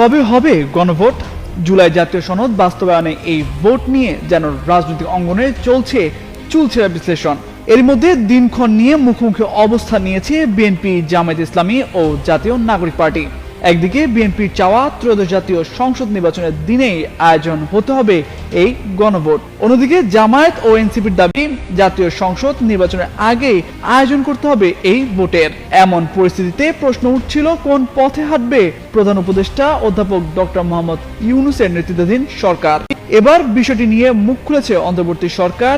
কবে হবে গণভোট? জুলাই জাতীয় সনদ বাস্তবায়নে এই ভোট নিয়ে যেন রাজনৈতিক অঙ্গনে চলছে চুলছেরা বিশ্লেষণ। এর মধ্যে দিনক্ষণ নিয়ে মুখোমুখি অবস্থান নিয়েছে বিএনপি, জামায়াত ইসলামী ও জাতীয় নাগরিক পার্টি। একদিকে বিএনপির চাওয়া ত্রয়োদশ জাতীয় সংসদ নির্বাচনের দিনেই আয়োজন হতে হবে এই গণভোট। অন্যদিকে জামায়াত ও এনসিপির দাবি, জাতীয় সংসদ নির্বাচনের আগেই আয়োজন করতে হবে এই ভোটের। এমন পরিস্থিতিতে প্রশ্ন উঠছিল, কোন পথে হাঁটবে প্রধান উপদেষ্টা অধ্যাপক ডক্টর মোহাম্মদ ইউনুসের নেতৃত্বাধীন সরকার। এবার বিষয়টি নিয়ে মুখ খুলেছে অন্তর্বর্তী সরকার।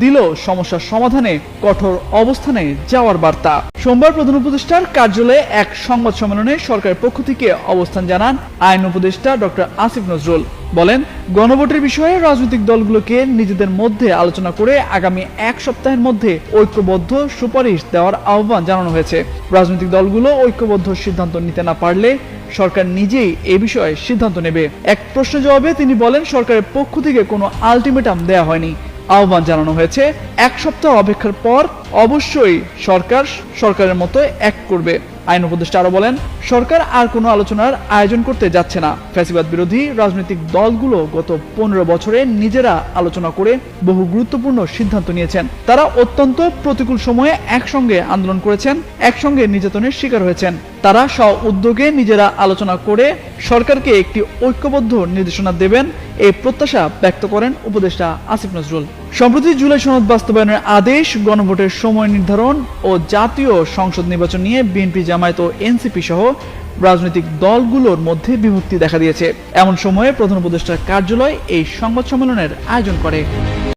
দিল সমস্যার সমাধানে কঠোর অবস্থানে যাওয়ার বার্তা। সোমবার প্রধান উপদেষ্টার কার্যালয়ে এক সংবাদ সম্মেলনে সরকারের পক্ষ থেকে অবস্থান জানান আইন উপদেষ্টা ডক্টর আসিফ নজরুল। বলেন, গণভোটের বিষয়ে রাজনৈতিক দলগুলোকে নিজেদের মধ্যে আলোচনা করে আগামী এক সপ্তাহের মধ্যে ঐক্যবদ্ধ সুপারিশ দেওয়ার আহ্বান জানানো হয়েছে। রাজনৈতিক দলগুলো ঐক্যবদ্ধ সিদ্ধান্ত নিতে না পারলে সরকার নিজেই এ বিষয়ে সিদ্ধান্ত নেবে। এক প্রশ্ন জবাবে তিনি বলেন, সরকারের পক্ষ থেকে কোনো আলটিমেটাম দেয়া হয়নি। আহ্বান জানানো হয়েছে। এক সপ্তাহ অপেক্ষার পর অবশ্যই সরকার সরকারের মতো এক করবে। আইন উপদেষ্টা আরও বলেন, সরকার আর কোনো আলোচনার আয়োজন করতে যাচ্ছে না। ফ্যাসিবাদ বিরোধী রাজনৈতিক দলগুলো গত পনেরো বছরে নিজেরা আলোচনা করে বহু গুরুত্বপূর্ণ সিদ্ধান্ত নিয়েছেন। তারা অত্যন্ত প্রতিকূল সময়ে একসঙ্গে আন্দোলন করেছেন, একসঙ্গে নির্যাতনের শিকার হয়েছেন। তারা স্ব উদ্যোগে নিজেরা আলোচনা করে সরকারকে একটি ঐক্যবদ্ধ নির্দেশনা দেবেন এই প্রত্যাশা ব্যক্ত করেন উপদেষ্টা আসিফ নজরুল। সম্প্রতি জুলাই সনদ বাস্তবায়নের আদেশ, গণভোটের সময় নির্ধারণ ও জাতীয় সংসদ নির্বাচন নিয়ে বিএনপি, জামায়াত ও এনসিপি সহ রাজনৈতিক দলগুলোর মধ্যে বিভক্তি দেখা দিয়েছে। এমন সময়ে প্রধান উপদেষ্টার কার্যালয় এই সংবাদ সম্মেলনের আয়োজন করে।